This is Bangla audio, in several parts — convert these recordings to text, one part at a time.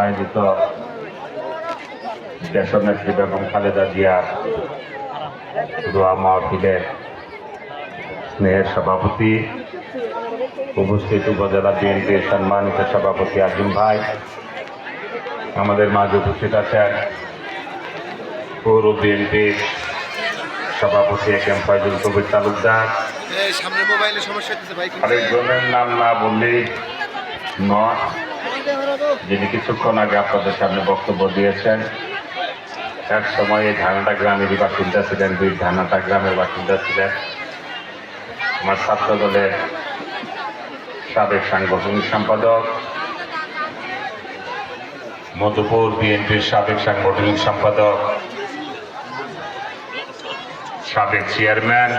আয়োজিত খালেদা মাহফিলের স্নেহের সভাপতি, উপস্থিত উপজেলা বিএনপির সম্মানিত সভাপতি আজিম ভাই, আমাদের মাঝে উপস্থিত আছেন পৌর বিএনপির সভাপতি এ এম ফয়জুল কবির তালুকদার। আরেকজনের নাম না বললেই নয়। যিনি কিছুক্ষণ আগে আপনাদের সামনে বক্তব্য দিয়েছেন এক সময় এই ধানাটা গ্রামেরই বাসিন্দা ছিলেন দুই ধানাটা গ্রামের বাসিন্দা ছিলেন। আমার ছাত্র দলের সাবেক সাংগঠনিক সম্পাদক মধুপুর বিএনপির সাবেক সাংগঠনিক সম্পাদক সাবেক চেয়ারম্যান,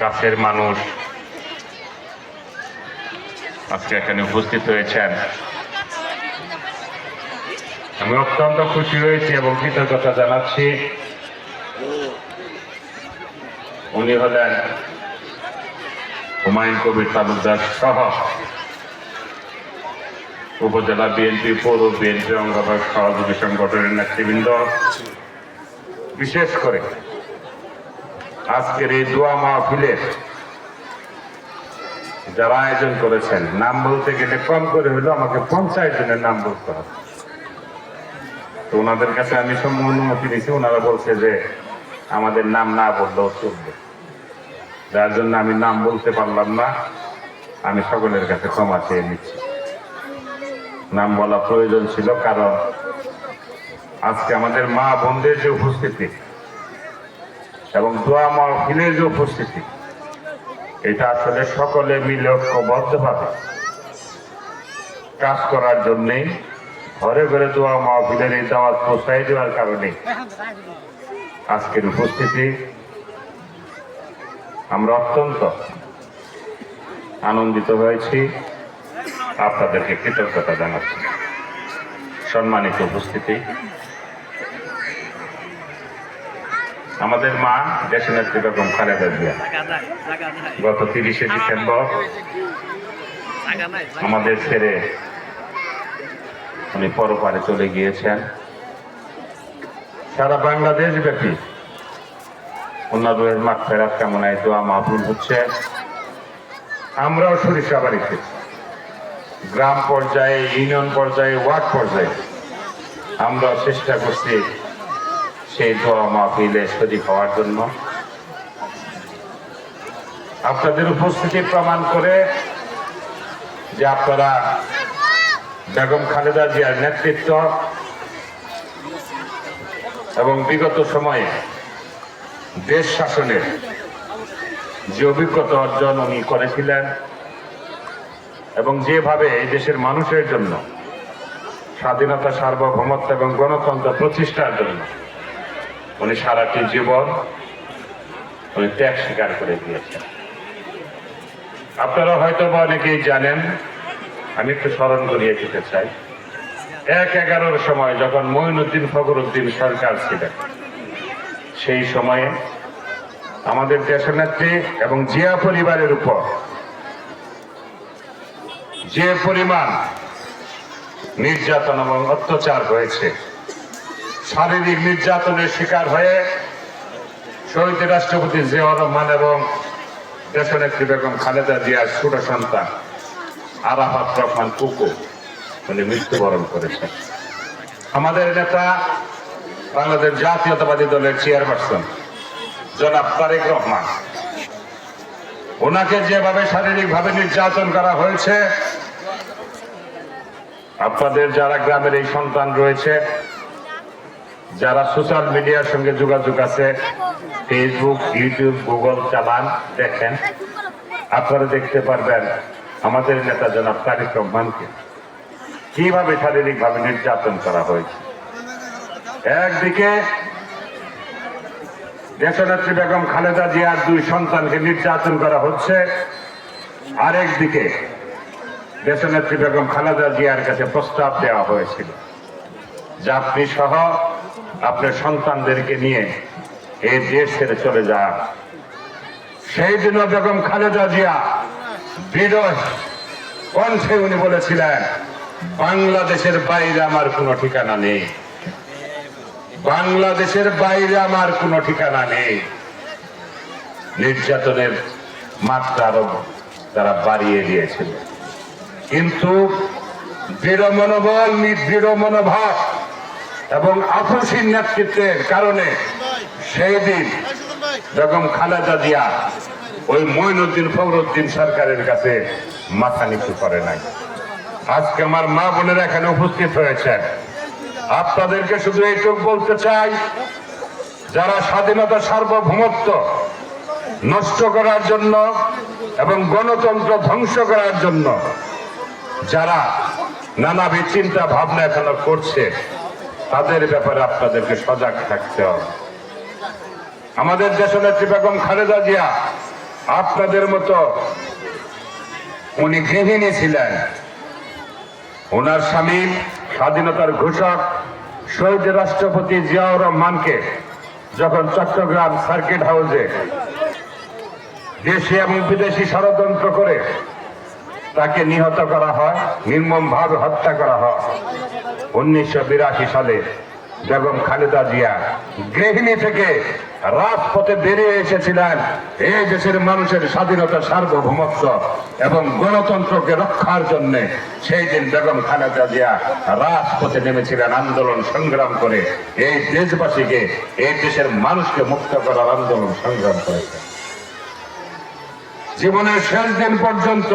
কাছের মানুষ আজকে এখানে উপস্থিত হয়েছেন। আমি অত্যন্ত খুশি হয়েছি এবং কৃতজ্ঞতা জানাচ্ছি। উনি হলেন হুমায়ুন কবির তালুকদার সহ উপজেলা বিএনপি পৌর বিএনপি অঙ্গভাগ সহযোগী সংগঠনের নেতৃবৃন্দ। বিশেষ করে আজকের এই দোয়া মাহফিলের যারা আয়োজন করেছেন, নাম বলতে গেলে কম করে হলেও আমাকে পঞ্চায়েত জনের নাম বলতে হবে। তো ওনাদের কাছে আমি সম্পূর্ণ অনুমতি নিয়েছি, ওনারা বলছে যে আমাদের নাম না বললেও চলবে। যার জন্য আমি নাম বলতে পারলাম না, আমি সকলের কাছে ক্ষমা চেয়ে নিচ্ছি। নাম বলা প্রয়োজন ছিল, কারণ আজকে আমাদের মা বোনদের যে উপস্থিতি এবং দোয়া মাহফিলের যে উপস্থিতি, এটা আসলে সকলে মিলে ঐক্যবদ্ধভাবে কাজ করার জন্যেই ঘরে ঘরে দোয়া মাহফিলের এই দাওয়াত পৌঁছাই দেওয়ার কারণে আজকের উপস্থিতি আমরা অত্যন্ত আনন্দিত হয়েছি। আপনাদেরকে কৃতজ্ঞতা জানাচ্ছি। সম্মানিত উপস্থিতি। আমাদের মা দেশনেত্রী বেগম খালেদা জিয়া। গত তিরিশে ডিসেম্বর আমাদের ছেড়ে উনি পরপারে চলে গিয়েছেন। সারা বাংলাদেশ ব্যাপী অন্যদের মাঠ ফেরাত কামনায় দোয়া মাহফুল হচ্ছে। আমরাও সরিষা বাড়িতে গ্রাম পর্যায়ে ইউনিয়ন পর্যায়ে ওয়ার্ড পর্যায়ে আমরা চেষ্টা করছি সেই দোয়া মাহফিলে শরীর হওয়ার জন্য। আপনাদের উপস্থিতি প্রমাণ করে যে আপনারা বেগম খালেদা জিয়ার নেতৃত্ব এবং বিগত সময়ে দেশ শাসনের যে অভিজ্ঞতা অর্জন উনি করেছিলেন এবং যেভাবে এই দেশের মানুষের জন্য স্বাধীনতা, সার্বভৌমত্ব এবং গণতন্ত্র প্রতিষ্ঠার জন্য উনি সারাটি জীবন উনি ত্যাগ স্বীকার করে দিয়েছেন। আপনারা হয়তো বা অনেকেই জানেন, আমি একটু স্মরণ করিয়ে দিতে চাই। এক এগারোর সময় যখন মঈনুদ্দিন ফখরুদ্দিন সরকার ছিলেন, সেই সময়ে আমাদের দেশের নেত্রী এবং জিয়া পরিবারের উপর যে পরিমাণ নির্যাতন এবং অত্যাচার হয়েছে শারীরিক নির্যাতনের শিকার হয়ে শহীদ রাষ্ট্রপতি জিয়াউর রহমান এবং দেশনেত্রী বেগম খালেদা জিয়ার ছোট সন্তান আরাফাত রহমান কুকু, উনি মৃত্যুবরণ করেছেন। আমাদের নেতা বাংলাদেশ জাতীয়তাবাদী দলের চেয়ারপারসন জনাব তারেক রহমান। ওনাকে যেভাবে শারীরিকভাবে নির্যাতন করা হয়েছে, আপনাদের যারা গ্রামের এই সন্তান রয়েছে যারা সোশ্যাল মিডিয়ার সঙ্গে যোগাযোগ আছে ফেসবুক ইউটিউব গুগল চালান, দেখেন। আপনারা দেখতে পারবেন আমাদের নেতা জনাব তারিক রহমানকে কীভাবে শারীরিকভাবে নির্যাতন করা হয়েছে। একদিকে দেশনেত্রী বেগম খালেদা জিয়ার দুই সন্তানকে নির্যাতন করা হচ্ছে, আরেকদিকে দেশনেত্রী বেগম খালেদা জিয়ার কাছে প্রস্তাব দেওয়া হয়েছিল। যে আপনি সহ আপনার সন্তানদেরকে নিয়ে এই দেশ ছেড়ে চলে যান। সেই দিনও বেগম খালেদা জিয়া বিরোধ কণ্ঠে উনি বলেছিলেন, বাংলাদেশের বাইরে আমার কোনো ঠিকানা নেই। বাংলাদেশের বাইরে আমার কোনো ঠিকানা নেই। নির্যাতনের মাত্রা আরও তারা বাড়িয়ে দিয়েছিল। কিন্তু দৃঢ় মনোবল দৃঢ় মনোভাব এবং আপসীর নেতৃত্বের কারণে সেই দিন বেগম খালেদা জিয়া ওই মঈনুদ্দিন ফখরুদ্দিন সরকারের কাছে মাথা নিচু করে নাই। আজকে আমার মা বোনেরা এখানে উপস্থিত হয়েছেন। আপনাদেরকে শুধু এইটুকু বলতে চাই, যারা স্বাধীনতা সার্বভৌমত্ব নষ্ট করার জন্য এবং গণতন্ত্র ধ্বংস করার জন্য যারা নানাবিধ চিন্তা ভাবনা এখনও করছে তাদের ব্যাপারে আপনাদেরকে সজাগ থাকতে হবে। আমাদের দেশনেত্রী বেগম খালেদা জিয়া আপনাদের মতো উনি গৃহিণী ছিলেন। ওনার স্বামী স্বাধীনতার ঘোষক শহীদ রাষ্ট্রপতি জিয়াউর রহমানকে যখন চট্টগ্রাম সার্কিট হাউসে দেশে এবং বিদেশি ষড়যন্ত্র করে তাকে নিহত করা হয় নির্মম ভাবে হত্যা করা হয়। উনিশশো বিরাশি সালে বেগম খালেদা জিয়া গৃহিণী থেকে রাজপথে বেরিয়ে এসেছিলেন। এই দেশের মানুষের স্বাধীনতা সার্বভৌমত্ব এবং গণতন্ত্রকে রক্ষার জন্য সেই দিন বেগম খালেদা জিয়া রাজপথে নেমেছিলেন আন্দোলন সংগ্রাম করে। এই দেশবাসীকে, এই দেশের মানুষকে মুক্ত করার আন্দোলন সংগ্রাম করেছেন জীবনের শেষ দিন পর্যন্ত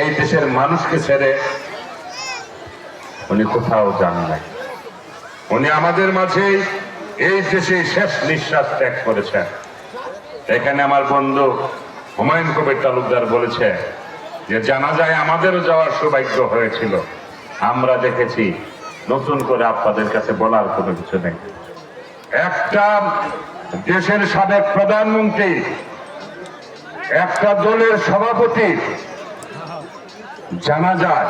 এই দেশের মানুষকে ছেড়ে উনি কোথাও যান নাই। উনি আমাদের মাঝে এই দেশে শেষ নিঃশ্বাস ত্যাগ করেছেন। এখানে আমার বন্ধু হুমায়ুন কবির তালুকদার বলেছে যে জানা যায় আমাদেরও যাওয়ার সৌভাগ্য হয়েছিল। আমরা দেখেছি নতুন করে আপনাদের কাছে বলার কোনো কিছু নেই। একটা দেশের সাবেক প্রধানমন্ত্রী, একটা দলের সভাপতি জানা যায়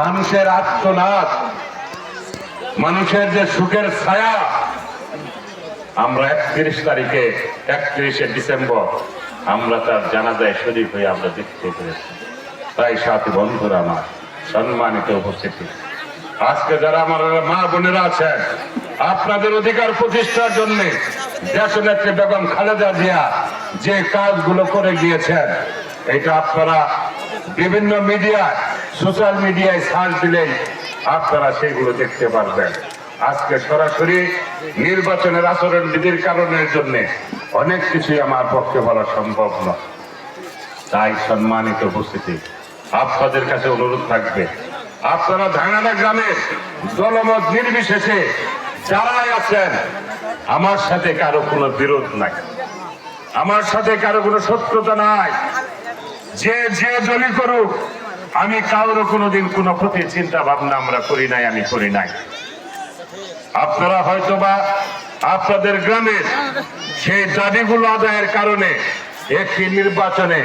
মানুষের আত্মনাদ, মানুষের যে সুখের ছায়া, আমরা একত্রিশ তারিখে, একত্রিশে ডিসেম্বর, আমরা তার জানাজায় শরীর হয়ে আমরা দেখতে পেরেছি তাই সাথী বন্ধুরা আমার, সম্মানিত উপস্থিতি। আজকে যারা আমার মা বোনেরা আছেন, আপনাদের অধিকার প্রতিষ্ঠার জন্য দেশনেত্রী বেগম খালেদা জিয়া যে কাজগুলো করে গিয়েছেন, এটা আপনারা বিভিন্ন মিডিয়ায় সোশ্যাল মিডিয়ায় সার্চ দিলেই আপনারা সেগুলো দেখতে পারবেন। আজকে সরাসরি নির্বাচনের আচরণ বিধির কারণের জন্য অনেক কিছুই আমার পক্ষে বলা সম্ভব নয়। তাই সম্মানিত উপস্থিতি, আপনাদের কাছে অনুরোধ থাকবে, আপনারা ধাঙ্গানা গ্রামের দলমত নির্বিশেষে যারাই আছেন, আমার সাথে কারও কোনো বিরোধ নাই। আমার সাথে কারও কোনো শত্রুতা নাই। যে যে দলই করুক আমি কারোর কোনোদিন কোনো প্রতি চিন্তা ভাবনা আমরা করি নাই, আমি করি নাই। আপনারা হয়তোবা আপনাদের গ্রামের সেই দাবিগুলো আদায়ের কারণে একটি নির্বাচনে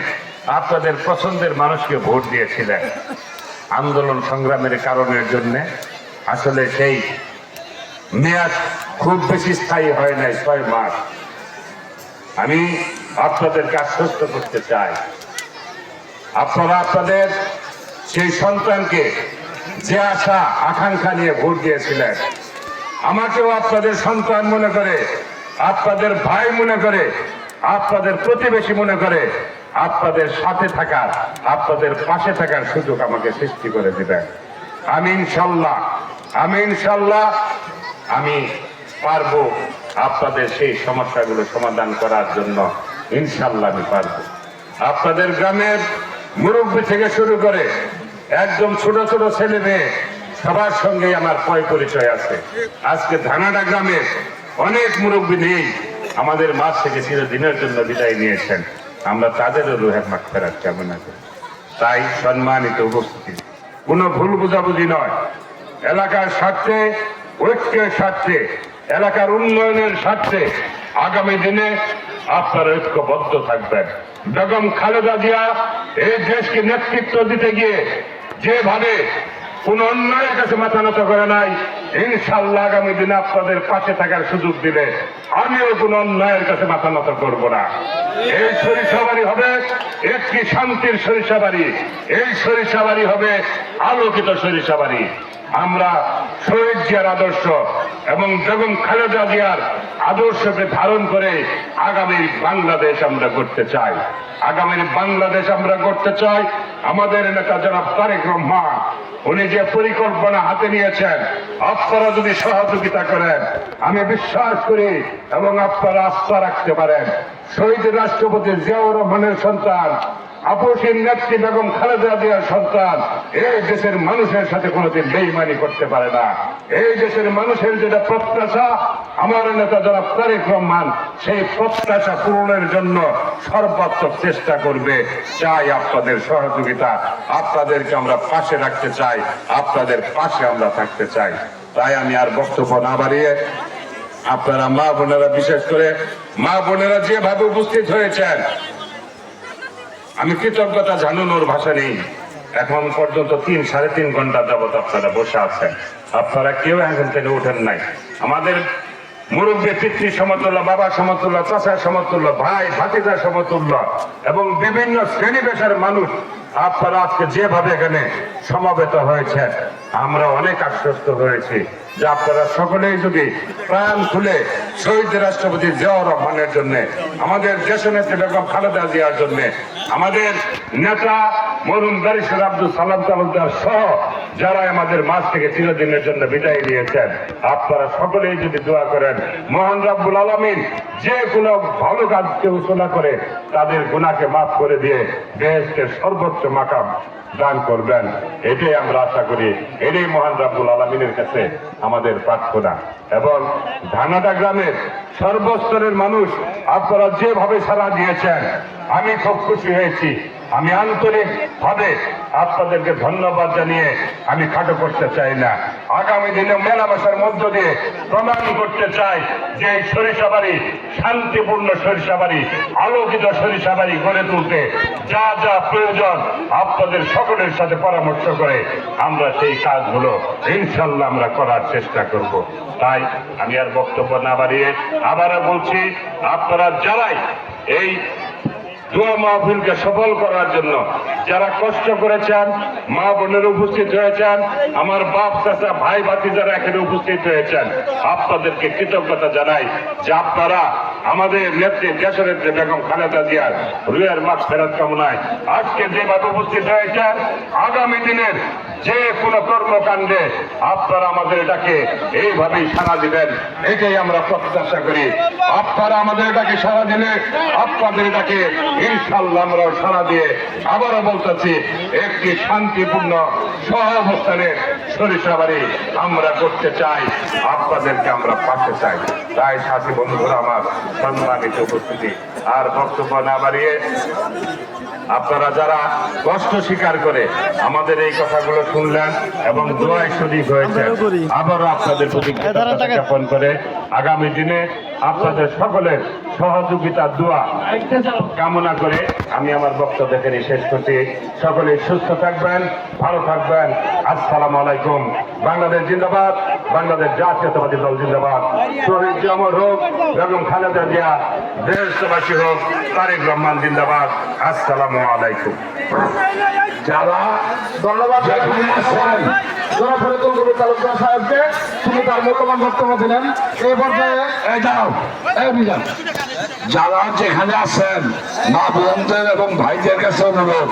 আপনাদের পছন্দের মানুষকে ভোট দিয়েছিলেন। আন্দোলন সংগ্রামের কারণের জন্য। আসলে সেই মেয়াদ খুব বেশি স্থায়ী হয় নাই, ছয় মাস। আমি আপনাদেরকে আশ্বস্ত করতে চাই। আপনারা আপনাদের সেই সন্তানকে যে আশা, আকাঙ্ক্ষা নিয়ে ভোট দিয়েছিলেন। আমাকেও আপনাদের সন্তান মনে করে, আপনাদের ভাই মনে করে, আপনাদের প্রতিবেশী মনে করে, আপনাদের সাথে থাকার, আপনাদের পাশে থাকার সুযোগ আমাকে সৃষ্টি করে দিবেন। আমি ইনশাল্লাহ আমি ইনশাল্লাহ, আমি পারব আপনাদের সেই সমস্যাগুলো সমাধান করার জন্য। ইনশাল্লাহ আমি পারব। আপনাদের গ্রামের মুরব্বী থেকে শুরু করে একদম ছোট ছোট ছেলে মেয়ে, সবার সঙ্গে আমার পয় পরিচয় আছে। আজকে ধানাডা গ্রামের অনেক মুরব্বী নেই, আমাদের মাছ থেকে চিরদিনের জন্য বিদায় নিয়েছেন। আমরা তাদেরও রোহের মাঠ ফেরার কামনা তাই সম্মানিত উপস্থিতি। কোনো ভুল বোঝাবুঝি নয়। এলাকার স্বার্থে, ঐক্যের স্বার্থে, এলাকার উন্নয়নের স্বার্থে আগামী দিনে আপনারা ঐক্যবদ্ধ থাকবেন। বেগম খালেদা জিয়া এই দেশকে নেতৃত্ব দিতে গিয়ে যেভাবে কোন অন্যায়ের কাছে মাথা নত করে নাই ইনশাল্লাহ আগামী দিনে আপনাদের পাশে থাকার সুযোগ দিলে আমিও কোন অন্যায়ের কাছে মাথা নত করব না। এই সরিষাবাড়ি হবে একটি শান্তির সরিষাবাড়ি। এই সরিষাবাড়ি হবে আলোকিত সরিষাবাড়ি। আমরা শহীদ জিয়ার আদর্শ এবং বেগম খালেদা জিয়ার আদর্শকে ধারণ করে আগামী বাংলাদেশ আমরা করতে চাই। আগামীর বাংলাদেশ আমরা করতে চাই। আমাদের নেতা জনাব তারেক রহমান, উনি যে পরিকল্পনা হাতে নিয়েছেন, আপনারা যদি সহযোগিতা করেন, আমি বিশ্বাস করি এবং আপনারা আস্থা রাখতে পারেন। শহীদ রাষ্ট্রপতি জিয়াউর রহমানের সন্তান, আপসীর নেত্রী বেগম খালেদা জিয়ার সন্তান, এই দেশের মানুষের সাথে কোনোদিন বেইমানি করতে পারে না। এই দেশের মানুষের যেটা প্রত্যাশা, আমার নেতা যারা তারেক রহমান সেই প্রত্যাশা পূরণের জন্য সর্বাত্মক চেষ্টা করবে। চাই আপনাদের সহযোগিতা, আপনাদেরকে আমরা পাশে রাখতে চাই, আপনাদের পাশে আমরা থাকতে চাই। তাই আমি আর বক্তব্য না বাড়িয়ে আপনারা মা বোনেরা, বিশেষ করে মা বোনেরা যেভাবে উপস্থিত হয়েছেন, আমি কৃতজ্ঞতা জানানোর ভাষা নেই। এখন পর্যন্ত তিন, সাড়ে তিন ঘণ্টা যাবত আপনারা বসে আছেন। আপনারা কেউ এখন থেকে উঠেন নাই। আমাদের মুরব্বী পিতৃ সমতুল্য, বাবা সমতুল্য চাষা সমতুল্য, ভাই, ভাতিজা সমতুল্য এবং বিভিন্ন শ্রেণি পেশার মানুষ আপনারা আজকে যেভাবে এখানে সমাবেত হয়েছেন, আমরা অনেক আশ্বস্ত হয়েছি যে আপনারা সকলেই যদি প্রাণ খুলে শহীদ রাষ্ট্রপতি জিয়াউর রহমানের জন্য, আমাদের দেশনেত্রী বেগম খালেদা জিয়ার জন্য, আমাদের নেতা মরুম ব্যারিস্টার আব্দুল সালাম তালুকদার সহ যারা আমাদের মাঝ থেকে চিরদিনের জন্য বিদায় দিয়েছেন আপনারা সকলেই যদি দোয়া করেন, মহান রাব্বুল আলমিন যে কোনো ভালো কাজকে উচনা করে তাদের গুণাকে মাফ করে দিয়ে দেশকে সর্বোচ্চ মাকাম দান করবেন। এটাই আমরা আশা করি। এটাই মহান রাব্বুল আলমিনের কাছে আমাদের প্রার্থনা। এবং ধানাটা গ্রামের সর্বস্তরের মানুষ আপনারা যেভাবে সাড়া দিয়েছেন, আমি খুব খুশি হয়েছি। আমি আন্তরিক ভাবে আপনাদেরকে ধন্যবাদ জানিয়ে আমি খাটো করতে চাই না। আগামী দিনে মেলামেশার মধ্য দিয়ে প্রমাণ করতে চাই যে সরিষাবাড়ি শান্তিপূর্ণ সরিষাবাড়ি আলোকিত সরিষাবাড়ি গড়ে তুলতে যা যা প্রয়োজন আপনাদের সকলের সাথে পরামর্শ করে আমরা সেই কাজগুলো ইনশাল্লাহ আমরা করার চেষ্টা করব। তাই আমি আর বক্তব্য না বাড়িয়ে আবারও বলছি, আপনারা যারাই এই দোয়া মাহফিলকে সফল করার জন্য যারা কষ্ট করেছেন, মা বোনের উপস্থিত হয়েছেন, আমার বাপ, চাচা, ভাই ভাতি যারা এখানে উপস্থিত হয়েছেন, আপনাদেরকে কৃতজ্ঞতা জানাই যে আপনারা আমাদের নেত্রী দেশনেত্রী বেগম খালেদা জিয়ার রুয়ের মাঠ ফেরত কামনায় আজকে যেভাবে উপস্থিত হয়েছেন, আগামী দিনের যে কোনো কর্মকাণ্ডে আপনারা আমাদের এটাকে এইভাবেই সাড়া দিবেন, এটাই আমরা প্রত্যাশা করি। আপনারা আমাদের এটাকে সাড়া দিলে আপনাদের এটাকে ইনশাল্লাহ আমরা সাড়া দিয়ে আবারও বলতেছি, একটি শান্তিপূর্ণ সহ অবস্থানের সরিষাবাড়ি আমরা করতে চাই, আপনাদেরকে আমরা পাশে চাই। তাই সাথী বন্ধুরা, আমার সম্মানিত উপস্থিতি। আর বক্তব্য না বাড়িয়ে আপনারা যারা কষ্ট স্বীকার করে আমাদের এই কথাগুলো শুনলেন এবং দোয়ায় শরীর হয়েছে আবারও আপনাদের প্রতি জ্ঞাপন করে আগামী দিনে আপনাদের সকলের সহযোগিতা দোয়া কামনা করে আমি আমার বক্তব্য এখানে শেষ করছি। সকলে সুস্থ থাকবেন ভালো থাকবেন। আসসালামু আলাইকুম। বাংলাদেশ জিন্দাবাদ। বাংলাদেশ জাতীয়তাবাদী দল জিন্দাবাদ। শহীদ জি অমর হোক, বেগম খালেদা জিয়া, দেশবাসী হোক, তারেক রহমান জিন্দাবাদ। আসসালামু আলাইকুম। যারা ধন্যবাদ যারা যেখানে আছেন, মা বোনদের এবং ভাইদের কাছে অনুরোধ